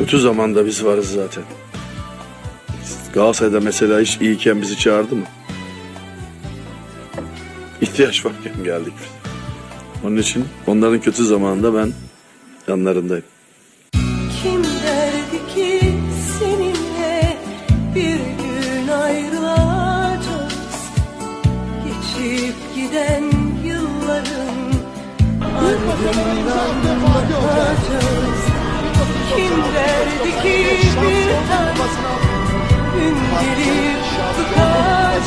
Kötü zamanda biz varız zaten. Galatasaray'da mesela hiç iyiyken bizi çağırdı mı? İhtiyaç varken geldik biz. Onun için onların kötü zamanında ben yanlarındayım. Kim derdi ki seninle bir gün ayrılacağız Geçip giden yılların ardından bakacağız Kim derdi ki bir tanem gün gelip çıkacağız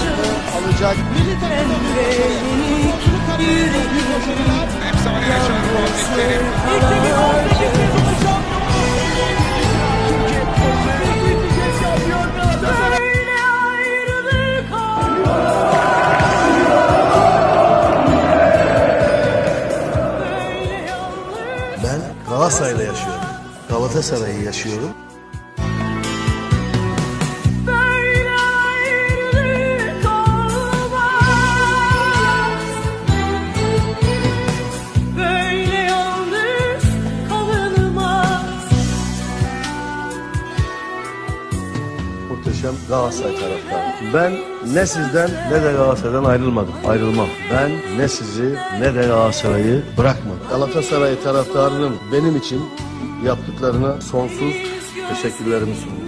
alacak. Ben ve minik yüreğim Efsane yaşanan muhabbetleri. Böyle ayrılık Böyle yalnız Ben Galatasaray'la yaşıyorum. Galatasaray'ı yaşıyorum. Muhteşem Galatasaray taraftarı. Ben ne sizden ne de Galatasaray'dan ayrılmadım. Ayrılmam. Ben ne sizi ne de Galatasaray'ı bırakmadım. Galatasaray taraftarının benim için yaptıklarına sonsuz teşekkürlerimi sunuyorum.